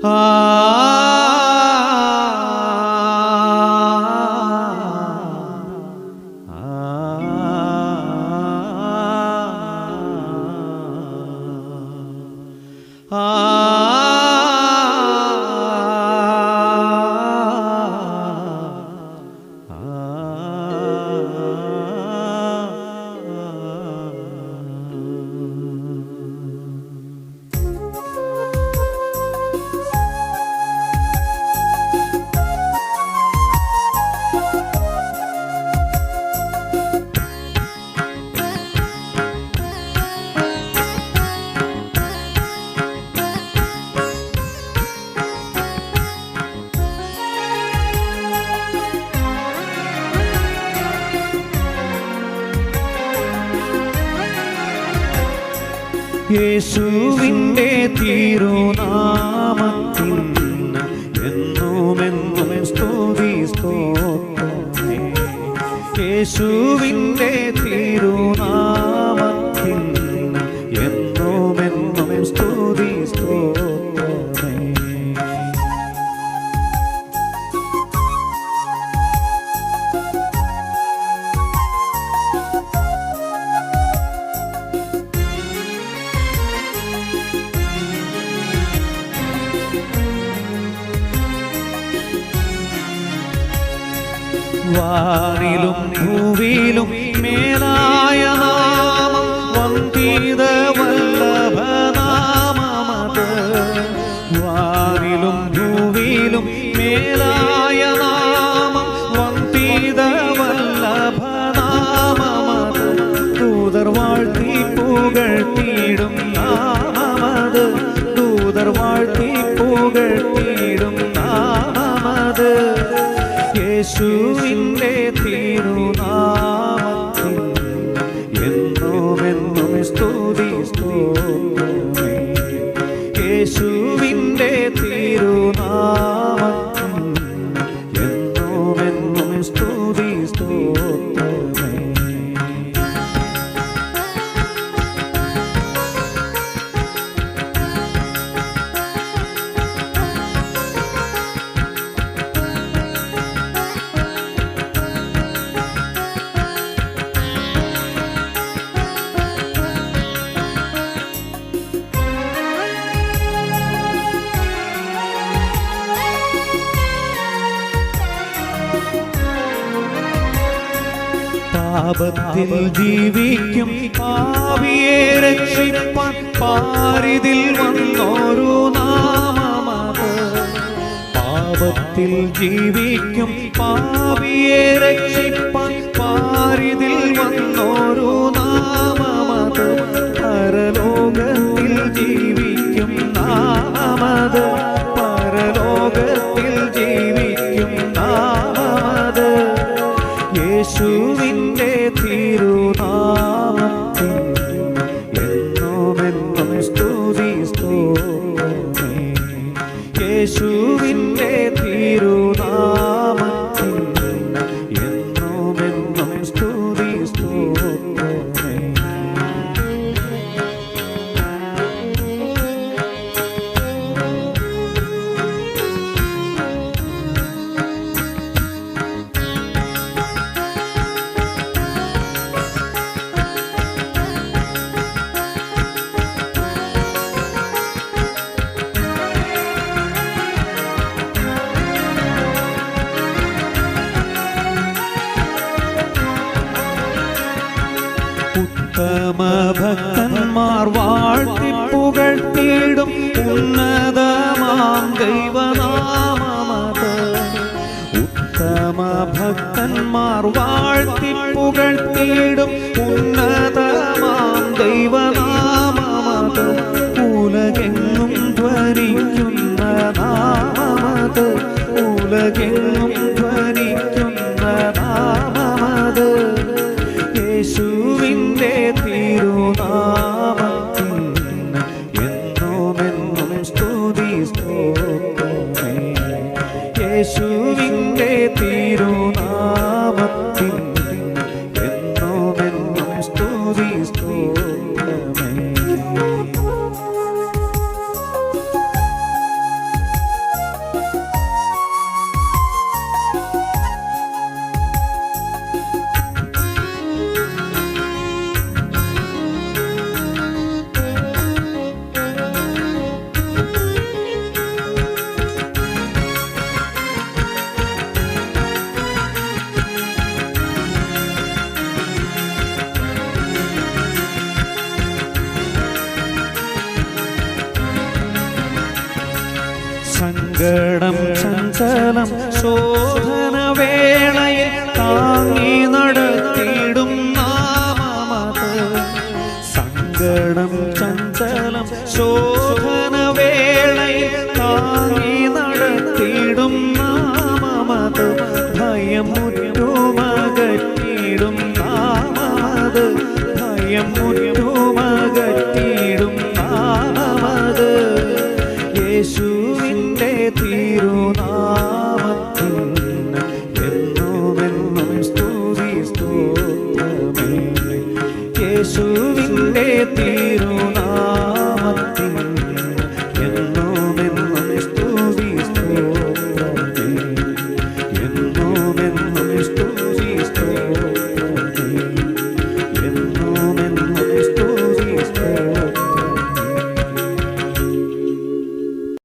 Ah. ah. ah. യേശുവിന്റെ തിരുനാമത്തിൽ എന്നുമെന്നും സ്തുതി സ്തോത്രമേ. യേശുവിന്റെ വാനിലും ഭൂവിലും മേലായ നാമം വന്ദിത വല്ലഭനാമത് വാനിലും ഭൂവിലും മേലായ നാമം വന്ദിത വല്ലഭനാമത് ദൂതർ വാഴ്ത്തി പുകഴ്ത്തിയിടും നാമത് ദൂതർ വാഴ്ത്തി പുകഴ്ത്തിയിടും നാമത് യേശുവിന്റെ യേശുവിന്റെ തിരുനാമത്തിൽ പാപത്തിൽ ജീവിക്കും പാവിയെ രക്ഷിപ്പാൻ പാരിതിൽ വന്നോരു നാമമത് പാപത്തിൽ ജീവിക്കും പാവിയെ രക്ഷിപ്പാൻ പാരിതിൽ വന്നോരു നാമമത് പരലോകത്തിൽ ജീവിക്കും നാമത് യേശുവിന്റെ பரமபக்தன்மார் வாழ்த்தி புகழ் தேடும் உன்னதமாம் தெய்வநாமத உத்தம பக்தன்மார் வாழ்த்தி புகழ் தேடும் உன்னதமாம் தெய்வநாமத உலகெங்கும் துவரி തിരുനാമത്തിൽ സങ്കടം ചഞ്ചലം ശോധന വേളയിൽ താങ്ങി നടത്തിയിടും സങ്കടം ചഞ്ചലം ശോധന വേളയിൽ താങ്ങി നടത്തിയിടും നാമത് ഭയം മുറ്റുമകറ്റിയിടും നാമമത്. ഭയം മുറ്റുമകറ്റിയിടും